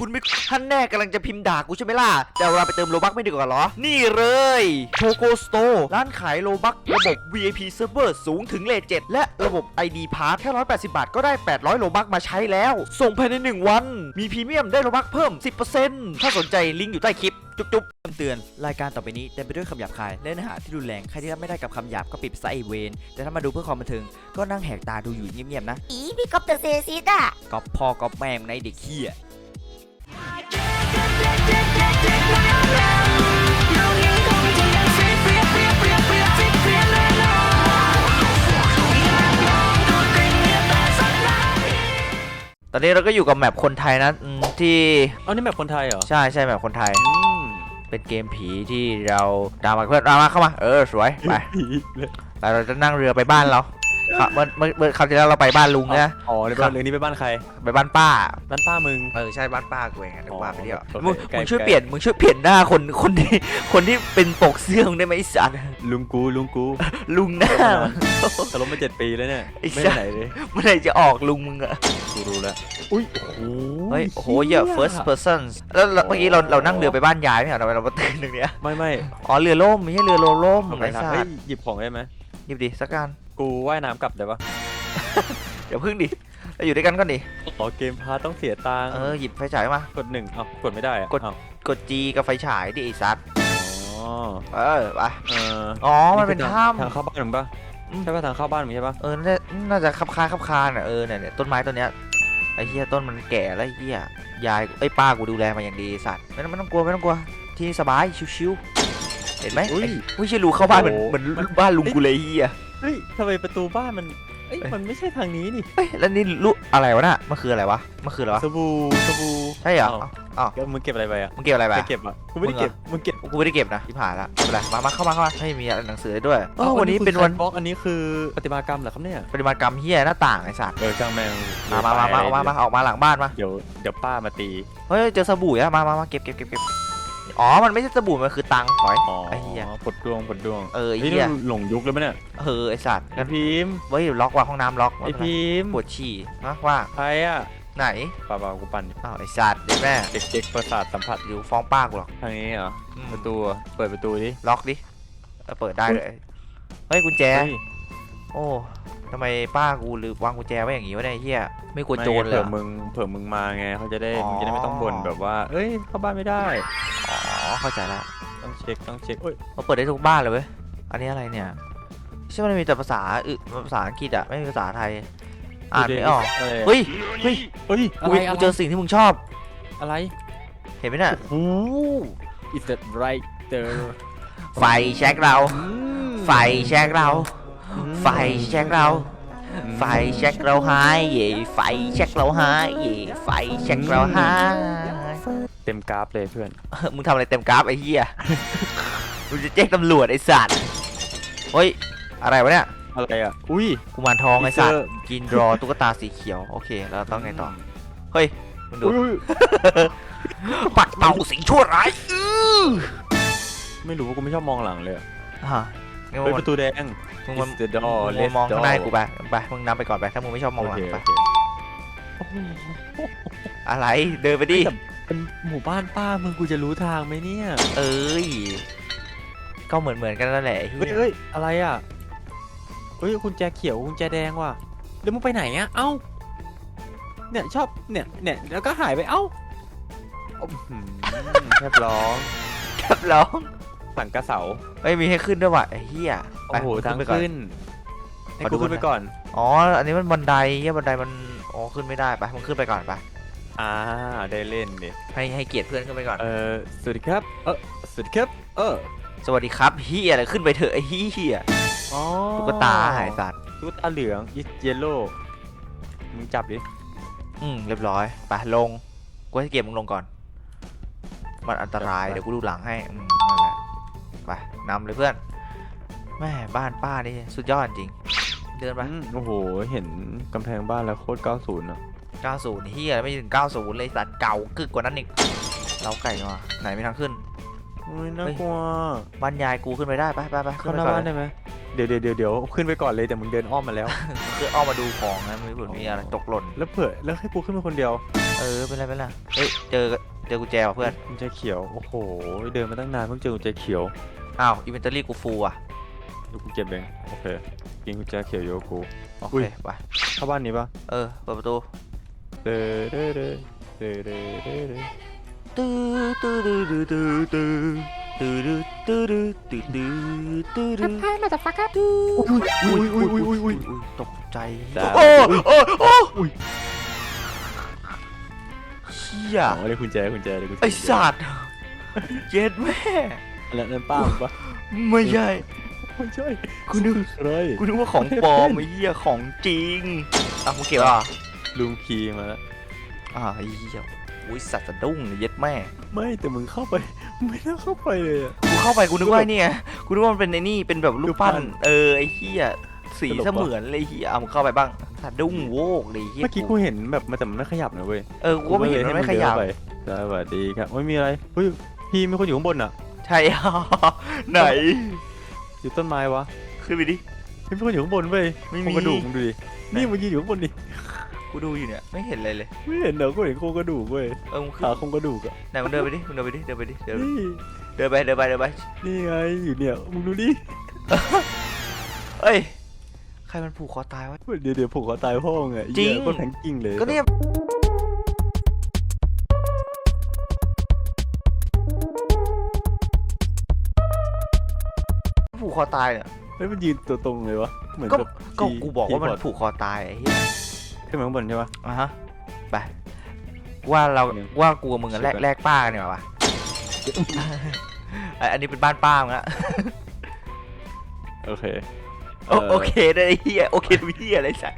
คุณไม่ท่านแน่กำลังจะพิมพ์ด่ากูใช่ไหมล่ะ แต่เราไปเติมโลบักไม่ดีกว่าเหรอ นี่เลยโชโกสโตร์ร้านขายโลบักระบบ VIP Server สูงถึงเลท7และระบบ ID Pass แค่ 180 บาท ก็ได้ 800 โลบักมาใช้แล้ว ส่งภายใน 1 วัน มีพรีเมียมได้โลบักเพิ่ม 10%ถ้าสนใจลิงก์อยู่ใต้คลิป จุ๊บๆคำเตือน รายการต่อไปนี้เต็มไปด้วยคำหยาบคาย และเนื้อหาที่รุนแรง ใครที่รับไม่ได้กับคำหยาบก็ปิดซะไอเวน แต่ถ้ามาดูเพื่อความบันเทิง ก็นั่งแหกตาดูอยู่เงียบๆนะ อีพี่ก๊อฟเดอะเซซิสอะก๊อปพ่อก๊อปแม่งในเด็กขี้ย ตอนนี้เราก็อยู่กับแมปคนไทยนะอืมที่เอานี่แบบคนไทยเหรอใช่ใช่แมปคนไทย อืมเป็นเกมผีที่เราตามมาเพื่อนเอามาเข้ามา เออสวยไปผีเลย แล้วเราจะนั่งเรือไปบ้านเรา ครับเมื่อเมื่อเมื่อคราวที่แล้วเราไปบ้านลุงนะ อ๋อในบ้านเรื่องนี้ไปบ้านใคร ไปบ้านป้า บ้านป้ามึง เออใช่บ้านป้ากูเองอะเดี๋ยวป้าไปเที่ยวโอเคมึงใกล้มึงช่วยใกล้เปลี่ยนมึงช่วยเปลี่ยนหน้าคนคนที่คนที่เป็นปกเสื้อมึงได้ไหมไอ้สัตว์ลุงกูลุงกูลุงหน้า ตลบมาเจ็ดปีแล้วเนี่ย ไอ้ไม่สัไปสไหนเลย เมื่อไหร่จะออกลุงมึงอะกูรู้แล้ว อุ้ยโอ้โหเฮ้ยโอ้โหเยอะ first person แล้วแล้วเมื่อกี้เราเรานั่งเรือไปบ้านยายไม่เหรอทำไมเรามาตื่นตรงเนี้ยไม่ไม่อ๋อเรือล่มไม่ใช่เรือโลล่มทำไมไอ้นะสัเฮ้ยตว์หยิบของได้ไหมหยิบดิสักการ กูว่ายน้ำกลับได้ปะเดี๋ยวพึ่งดิเราอยู่ด้วยกันก่อนดิอ๋อเกมพาร์ทต้องเสียตังค์เออหยิบไฟฉายมา กดหนึ่งเอ้ากดไม่ได้อะกด เอ้ากด G กับไฟฉายดิไอ้สัตว์อ๋อเออไปเอออ๋อมันเป็นคือถ้ทางเข้าบ้านมึงปะอืมใช่ปะทางเข้าบ้านมึงใช่ปะำเออน่าน่าจะคับคาคับคานอะเออเนี่ยเนี่ยต้นไม้ต้นเนี้ยไอ้เหี้ยต้นมันแก่แล้วไอ้เหี้ยยายไอ้ยป้ากูดูแลมาอย่างดีไอ้สัตว์ไม่ต้องไม่ต้องกลัวไม่ต้องกลัวที่นี่สบายชิวๆเห็นไหมอุ้ยไอ้ไม่ใช่รูเข้าบ้านเหมือนโอ้เหมือนบ้านลุงกูเลยไอ้เหี้ย เฮ้ยทำไมประตูบ้านมันเอ้ยมันไม่ใช่ทางนี้นี่เฮ้ยแล้วนี่ลูกอะไรวะน่ะมันคืออะไรวะมันคืออะไรวะสบู่สบู่ใช่เหรออ้าวอ้าวก็มึงเก็บอะไรไปอะมึงเก็บอะไรไป ใครอะเก็บอะกูไม่ได้เก็บมึงเก็บกูไม่ได้เก็บนะที่ผ่านละไม่เป็นไรมามาเข้ามาเข้ามาให้มีหนังสือด้วยเอออ้าวันนี้เป็นวันบล็อกอันนี้คือปฏิมากรรมเหรอครับเนี่ยปฏิมากรรมเฮียหน้าต่างไอ้สัตว์เออจ้างแมงมามามามาออกมามาออกมาหลังบ้านมา เดี๋ยวเดี๋ยวป้ามาตี เฮ้ยเจอสบู่อะมามามาเก็บเก็บเก็บเก็บ อ๋อ มันไม่ใช่สบู่มันคือตังค์ถอยอ๋อไอ้เหี้ย ปลดดวงปลดดวงเออไอ้เฮ้ยเหี้ยนี่หลงยุคเลยไหมเนี่ยเออไอ้สัตว์ไอพิมพ์เฮ้ยล็อกว่ะห้องน้ำล็อกไอพิมพ์ปวดฉี่นะว่าใครอะไหนป้าป้ากูปั่นอ้าวไอ้สัตว์เดี๋ยวแม่เด็กเด็กประสาทสัมผัสอยู่ฟ้องป้ากูหรอกทางนี้เหรออืมประตูอะเปิดประตูดิล็อกดิเออเปิดได้เลยเฮ้ยกุญแจเฮ้ย โอ้ทำไมป้ากูลืมวางกุญแจไว้อย่างงี้วะเนี่ยไอ้เฮียไม่กลัวโจรเลยเผื่เหรออ มึงเผื่อมึงมาไงเขาจะได้อ๋อ มึงจะได้ไม่ต้องบ่นแบบว่า เอ้ยเข้าบ้านไม่ได้ อ๋อเข้าใจละต้องเช็คต้องเช็คเอ้ยมันเปิดได้ทุกบ้านเลยเว้ยอันนี้อะไรเนี่ยใช่มันมีแต่ภาษาอึภาษาอังกฤษอะไม่มีภาษาไทย อ่านไม่ออกะไระเฮ้ยเฮ้ยเฮ้ยกูกูเจอสิ่งที่มึงชอบ อะไรเห็นไหมน่ะโอ้ is that right there ไฟแช็กเรา ไฟแช็กเรา ไฟแช็กเรา ไฟแช็กเราหายเย่ไฟแช็กเราหายเย่ไฟแช็กเราหายเต็มกราฟเลยเพื่อนเออมึงทำอะไรเต็มกราฟไอ้เหี้ย มึงจะแจ้งตำรวจไอ้สัตว์ เฮ้ย อะไรวะเนี่ย อะไรอะ อุ้ย กุมารทองไอ้สัตว์ Teaser กินรอตุ๊กตาสีเขียว โอเค แล้วต้องไงต่อ เฮ้ย มึงดู อุ้ยปัดเป่าสิ่งชั่วร้ายอื้อไม่รู้ว่ากูไม่ชอบมองหลังเลยอะ อะงั้น เฮ้ยมึปงระตูแดง มึงมา It's the door มึง Let's มองข้างหน้า door กูไปไปมึงนำไปก่อนไปถ้ามึงไม่ชอบมองโอหลังเคไปโอเคอะไรเดินไปดิเป็นหมู่บ้านป้ามึงกูจะรู้ทางไหมเนี่ย เอ้ยก็เหมือนเหมือนๆกันนั่นแหละไอ้เฮ้ยเหี้ยเฮ้ยอะไรอะ เฮ้ยกุญแจเขียวกุญแจแดงว่ะแล้วมึงไปไหนอะ เอ้า เนี่ยชอบเนี่ยเนี่ยแล้วก็หายไปเอ้าอื้อหือแทบร้อง ครับร้อง หลังกระเสาเฮ้ยมีให้ขึ้นด้วยว่ะไอ้เหี้ยโอ้โหมึทางไปก่อน ขึ้นให้ขอดู กูขึ้นก่อนนะไปก่อน อ๋อ อันนี้มันบันไดเหี้ยบันไดมันอ๋อขึ้นไม่ได้ไปมึงขึ้นไปก่อนไปอ่าได้เล่นดิให้ให้เกียรติเพื่อนขึ้นไปก่อน เออสวัสดีครับ เออสวัสดีครับ เออสวัสดีครับเฮียอะไรขึ้นไปเถอะไอ้เฮียอ๋อตุ๊กตาหายสัตว์ตุ๊กตาเหลืองอิเยลโล่มึงจับดิอืมเรียบร้อยไปลงกูให้เกมมึงลงก่อน มันอันตรายเดี๋ยวกูดูหลังให้อืม นำเลยเพื่อนแม่บ้านป้านี่สุดยอดจริง เดินไปอืมโอ้โห เห็นกำแพงบ้านแล้วโคตร 90อะ90เฮียไม่ถึง 90 เลยสัตว์เก่ากึกกว่านั้นอีกเราไก่มาไหนไมีทางขึ้น อุ้ยน่ากลัวบ้านยายกูขึ้นไปได้ไปไปไปขึ้เข้านหไปน้าก่อบ้านได้ไหมเดี๋ยวเดี๋ยวเดี๋ยวเดี๋ยวขึ้นไปก่อนเลยแต่มึงเดินอ้อมมาแล้ว คือเอามาดูของนะมือเผื่อมีอะไรตกหล่นแล้วเผื่อแล้วให้กูขึ้นมาคนเดียวเออเป็นไรเป็นไรเฮ้ยเจอเจอกุญแจว่ะเพื่อนกุญแจเขียว โอ้โห เดินมาตั้งนานเพิ่งเจอกุญแจเขียว อ้าวอินเวนทอรี่กูฟูอะดูกูเก็บเองโอเคกินกุญแจเขียวโยกูโออุ้เคยไปเข้าบ้านนี้ปะเออเปิดประตูเด้อเด้อเด้อเด้อเด้อเด้อเด้อตื้อตื้อตื้อตื้อตื้อตื้อตื้อตื้อตื้อตื้อตื้อตื้อ Hi, motherfucker. อุ้ยอุ้ยอุ้ยอุ้ยอุ้ยอุ้ยตกใจจ้าโอ้โอ้โอ้เชี่ยอ๋อเลยกุญแจกุญแจเลยกุญแจไอสัตว์เจ็ดแม่อั นนั้นนั่นป้ามึงปะไม่ใช่ ไม่ใช่กูนึกอะไรกูนึกว่าของปลอมไอ้เหี้ยของจริงอะมึงเก็บอะลุงคีมาแล้วอ่าไอ้เหี้ยอุ้ยสัตว์สะดุ้งเลยเย็ดแม่ ไม่แต่มึงเข้าไปไม่น่าเข้าไปเลยอะ กูเข้าไปกูนึกว่าไอ้นี่ไงกูนึกว่ามันเป็นไอ้นี่เป็นแบบรูรูปปปั้ปั้นนเออไอ้เหี้ยสีตลกเสปะมือนเลยไอ้เหี้ยเอามึงเข้าไปบ้างสะดุ้งโวกเลยไอ้เหี้ยเมื่อกี้กูเห็นแบบมันแต่มันไม่ขยับนะเว้ยเออกูก็ไม่เห็นมันไม่ขยับกูก็เลยให้มันเดินไปสวัสดีครับไม่มีอะไรเฮ้ยพี่มีคนอยู่ข้างบนอะ ใช่ไหน อยู่ต้นไม้วะขึ้นไปดิ เฮ้ยมีคนอยู่ข้างบนเว้ยไม่มี โครงกระดูกมึงดูดิ นี่มันยืนอยู่ข้างบนดิกูดูอยู่เนี่ยไม่เห็นอะไรเลยไม่เห็นเหรอกูเห็นโครงกระดูกเว้ย เออมึงขึ้นขาโครงกระดูกอะไหนมึงเดินไปดิมึงเดินไปดิเดินไปดิเดินไปนี่ เดินไปเดินไปเดินไปนี่ไงอยู่เนี่ย มึงดูดิเอ้ยใครมันผูกคอตายวะ เดี๋ยวเดี๋ยวผมขอตายพ่อไงจริง คนแทงกิ้งเลย ก็เนี่ย คอตายเนี่ยเฮ้ยมันยืนตัวตรงเลยวะเหมือนก็แบบก็ทีกูบอกว่ามันทีพร์ตผูกคอตายไอ้เหี้ยขึ้นมาข้างบนใช่ปะ อะฮะไปว่าเราเนี่ยว่ากูกับมึงอะแลกใช่ปะแลกป้ากันเนี่ยวะไอ้อันนี้เป็นบ้านป้ามึงละโอเคโอโอเคได้ไอ้เฮียโอเคดูเฮียอะไรสัก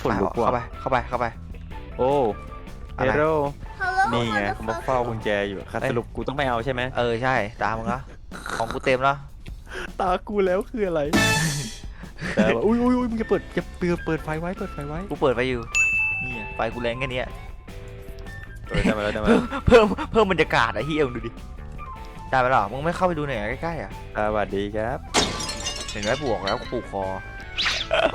ขนลุกเข้าไปว่ะเข้าไปเข้าไป โอ้อะเฮไรโร่ Hello, นี่ไงเขามา motherfucker. เฝ้ากุญแจอยู่ครับเอ้ยสรุปกูต้องไปเอาใช่ไหมเออใช่ตามมึงละของกูเต็มแล้ว ตากูแล้วคืออะไรแต่ว่าอุ้ยอุ้ยอุ้ยมึงจะเปิดจะเปิดเปิดไฟไว้เปิดไฟไว้กูเปิดไฟอยู่นี่ไงไฟกูแรงแค่เนี้ยเออได้มาแล้วได้มาแล้วเพิ่มเพิ่มบรรยากาศอะเฮียมึงดูดิได้ไหมล่ะมึงไม่เข้าไปดูหน่อยใกล้ๆอะสวัสดีครับ เห็นไหมบวกแล้วกูผูกคอ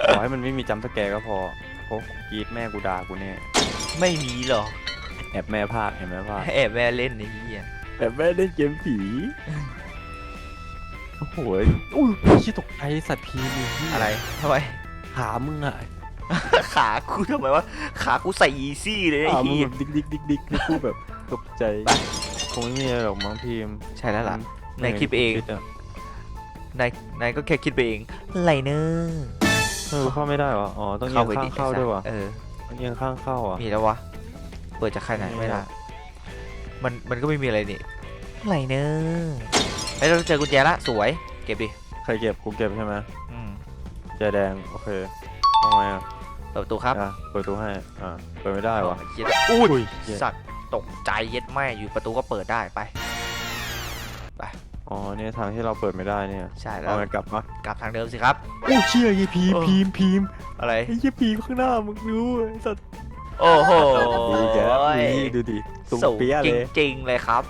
ขอให้มันไม่มีจำสแกร์ก็พอเพราะกรีดแม่กูด่ากูเนี่ยไม่มีหรอกแอบแม่ภาคเห็นไหมภาคแอบแม่เล่นไอ้เฮียแอบแม่เล่นเกมผีโอ้โหอุ้ยชิตกใจสัตว์พีนี่อะไรทำไมขามึงอะขากูทำไมวะขากูใส่อีซี่เลยไอ้ขามึงเฮียแบบดิกดิกดิกดิกแล้วกูแบบตกใจไปคงไม่มีอะไรหรอกมั้งพิมพ์ใช่แล้วล่ะนายคิดไปเองะนายนายก็แค่คิดไปเองไรเนอร์เออเข้าไม่ได้วะอ๋อต้องเอียงข้างเข้าด้วยวะเออ ต้องเอียงข้างเข้าอะ มีแล้ววะ เปิดจากใครไหนไม่ได้ มัน มันก็ไม่มีอะไรนี่ ไรเนอร์ ไอ้ยเราเจอกุญแจละสวย เก็บดิใครเก็บกูเก็บใช่ไหมอืมแจแดงโอเคทำไมอะเปิดประตูครับอะเปิดประตูให้อ่าเปิดไม่ได้วะ เย็ดอุ้ยอุ้ยเหี้ยสัตว์ตกใจเย็ดแม่อยู่ประตูก็เปิดได้ไป อ๋อเนี่ยทางที่เราเปิดไม่ได้เนี่ยใช่แล้เอาวไงกลับมากลับทางเดิมสิครับ โอ้เชี่ยยี่พีมเออ พีมพีมอะไร ไอ้ยี่พีมข้างหน้ามึงรู้ไอ้สัตว์โอ้โหดีแกนี่ดูดิตุงสูงเปียจเลยริงๆเลยครับ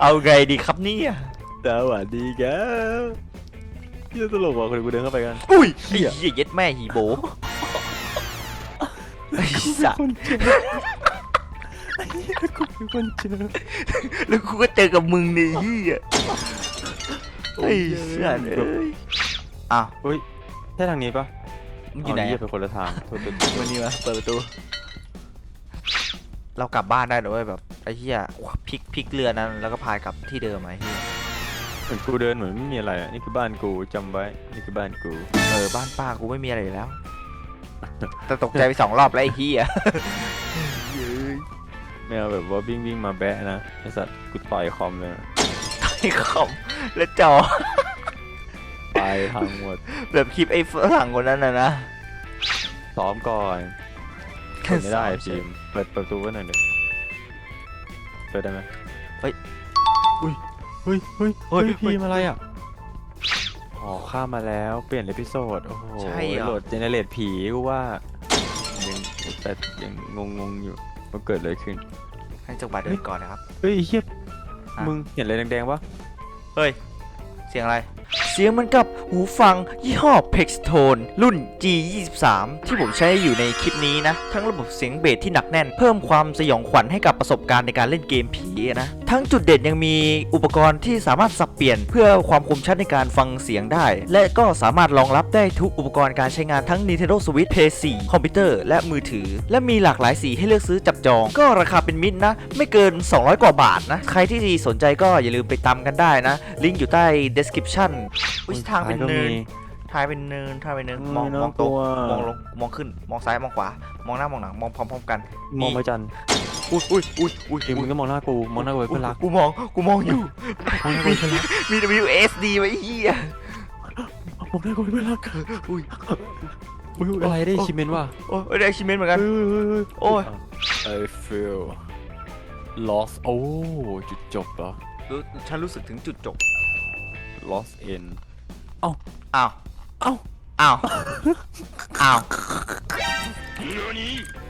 เอาไงดีครับเนี่ยสวัสดีแกเหี้ยตลกว่ะคนกูเดินเข้าไปกัน อุ้ยเหี้ไอ้ยเหี้ยเย็ดแม่หีโบไอ้สัตว์คนเจอไอ้เหี้ยกูเป็นคนเจอแล้วกูก็เจอกับมึงในเหี้ยโอ้ไอ้ยสัตว์เอ้ยอ้าวเฮ้ยใช่ทางนี้ปะมึงอยู่ไหนเาเหี้อะยไปคนละทางโทษโทษโทษวันนี้มาเปิดประตู เรากลับบ้านได้เหรอเว้ยแบบ ไอ้เหี้ยพลิกพลิกเรือนั้นแล้วก็พายกลับที่เดิมไหมเหี้ยเหมือนกูเดินเหมือนไม่มีอะไรอะนี่คือบ้านกูจำไว้ นี่คือบ้านกู เออบ้านป้ากูไม่มีอะไรอยู่แล้ว แต่ตกใจไปสองรอบแล้วไอ้เหี้ยไม่เอาแบบว่าวิ่งวิ่งมาแบะนะไอสัตว์กูต่อยคอมเลยนะไอ้คอมแล้วจอตายพังหมด แบบคลิปไอ้ฝรั่งคนนั้นนะนะซ้อมก่อนเปิดไม่ได้ฟิล์มเปิดประตูไว้หน่อยดิ เปิดได้ไหมเฮ้ย อุ้ยเฮ้ยเฮ้ยเฮ้เฮ้ยยพีมอะไรอะ อ๋อข้ามมาแล้วเปลี่ยนเอพิโซด โอ้โหใช่เหรอ โหลดเจเนเรตผีกูว่ายังแต่ยังงงงๆอยู่ว่าเกิดอะไรขึ้น ให้จังหวะเดินก่อนนะครับ เฮ้ยไอ้เฮียอะมึงเห็นอะไรแดงๆวะเฮ้ย เสียงอะไร เสียงเหมันกับหูฟังยี่ห้อ Pextone รุ่น G23 ที่ผมใช้อยู่ในคลิปนี้นะ ทั้งระบบเสียงเบสที่หนักแน่น เพิ่มความสยองขวัญให้กับประสบการณ์ในการเล่นเกมผีนะ ทั้งจุดเด่นยังมีอุปกรณ์ที่สามารถสับเปลี่ยนเพื่อความคมชัดในการฟังเสียงได้ และก็สามารถรองรับได้ทุกอุปกรณ์การใช้งานทั้ง Nintendo Switch PS4 คอมพิวเตอร์และมือถือ และมีหลากหลายสีให้เลือกซื้อจับจอง ก็ราคาเป็นมิตรนะ ไม่เกิน 200 กว่าบาทนะ ใครที่สนใจก็อย่าลืมไปตามกันได้นะ ลิงก์อยู่ใต้ description อุ้ยทางเป็นเนิน ทายเป็นเนินทายเป็นเนินมองน่ามองตรงกลัวมองลงมองขึ้นมองซ้ายมองขวามองหน้ามองหลังมองพร้อมๆกันมองไปจันอุ้ยอุ้ยอุ้ยอุ้ยเดี๋ยวมึงก็มองหน้ากูมองหน้ากูไว้เพื่อนรักกูมองกูมองอยู่มองหน้ากูไว้เพื่อนรักมี WSD ไว้เฮียมองหน้ากูไว้เพื่อนรักอุ้ยอุ้ยอะไรได้ชิมเมนว่ะโอ้ยได้ชิมเมนต์เหมือนกันโอ้ย I feel lost โอ้จุดจบเหรอรู้ฉันรู้สึกถึงจุดจบ lost in อ้าว เอ้าอ้าวอ้าว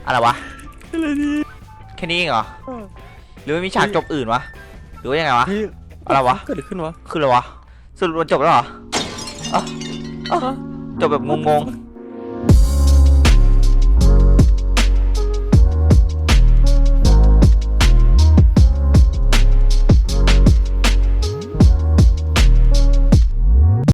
อะไรวะอะไรดีแค่นี้เองเหรอหรือว่ามีฉากจบอื่นวะหรือว่ายังไงวะเฮ้ยอะไรวะเกิดอะไรขึ้นวะคืออะไรวะสรุปมันจบแล้วเหรออะอะจบแบบงงๆ